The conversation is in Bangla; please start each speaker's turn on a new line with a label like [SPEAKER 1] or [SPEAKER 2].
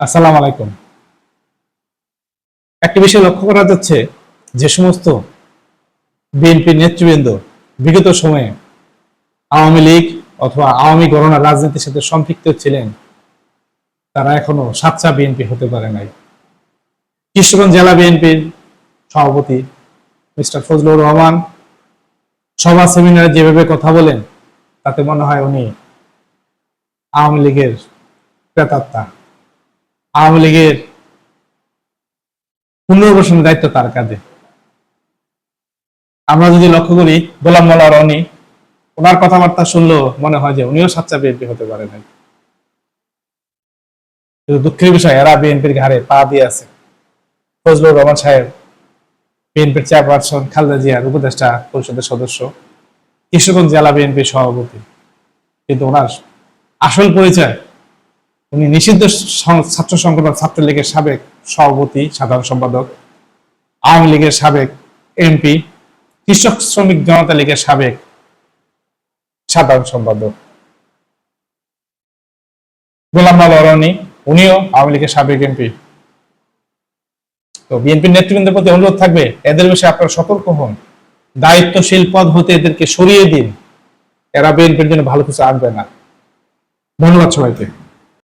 [SPEAKER 1] আসসালামু আলাইকুম। একটা বিষয় লক্ষ্য করা যাচ্ছে যে সমস্ত বিএনপি নেতৃবৃন্দ বিগত সময়ে আওয়ামী লীগ অথবা আওয়ামী গণনা রাজনীতির সাথে সম্পৃক্ত ছিলেন, তারা এখনও সাতচা বিএনপি হতে পারে নাই। কিশোরগঞ্জ জেলা বিএনপির সভাপতি মিস্টার ফজলুর রহমান সভা সেমিনারে যেভাবে কথা বলেন, তাতে মনে হয় উনি আওয়ামী লীগের প্রেতাত্মা। আওয়ামী লীগের পুনর্বাসনের দায়িত্ব তার কাঁধে? আমরা যদি লক্ষ্য করি, গোলাম মোল্লা রনি, ওনার কথাবার্তা শুনলেও মনে হয় যে উনিও সাচ্চা বিএনপি হতে পারে নাই। কিন্তু দুঃখের বিষয়, এরা বিএনপির ঘাড়ে পা দিয়ে আছে। ফজলুর রহমান সাহেব, বিএনপির চেয়ারপারসন খালেদা জিয়ার উপদেষ্টা পরিষদের সদস্য। কিশোরগঞ্জ জেলা বিএনপির সভাপতি। কিন্তু ওনার আসল পরিচয় উনি নিষিদ্ধ ছাত্র সংগঠন ছাত্রলীগের সাবেক সভাপতি, সাধারণ সম্পাদক, আওয়ামী লীগের সাবেক এমপি, কৃষক শ্রমিক জনতা লীগের সাবেক সাধারণ সম্পাদক। গোলাম অরণি উনিও আওয়ামী লীগের সাবেক এমপি। তো বিএনপির নেতৃবৃন্দের প্রতি অনুরোধ থাকবে, এদের বিষয়ে আপনারা সতর্ক হন। দায়িত্বশীল পদ হতে এদেরকে সরিয়ে দিন। এরা বিএনপির জন্য ভালো কিছু আনবে না। ধন্যবাদ সবাইকে।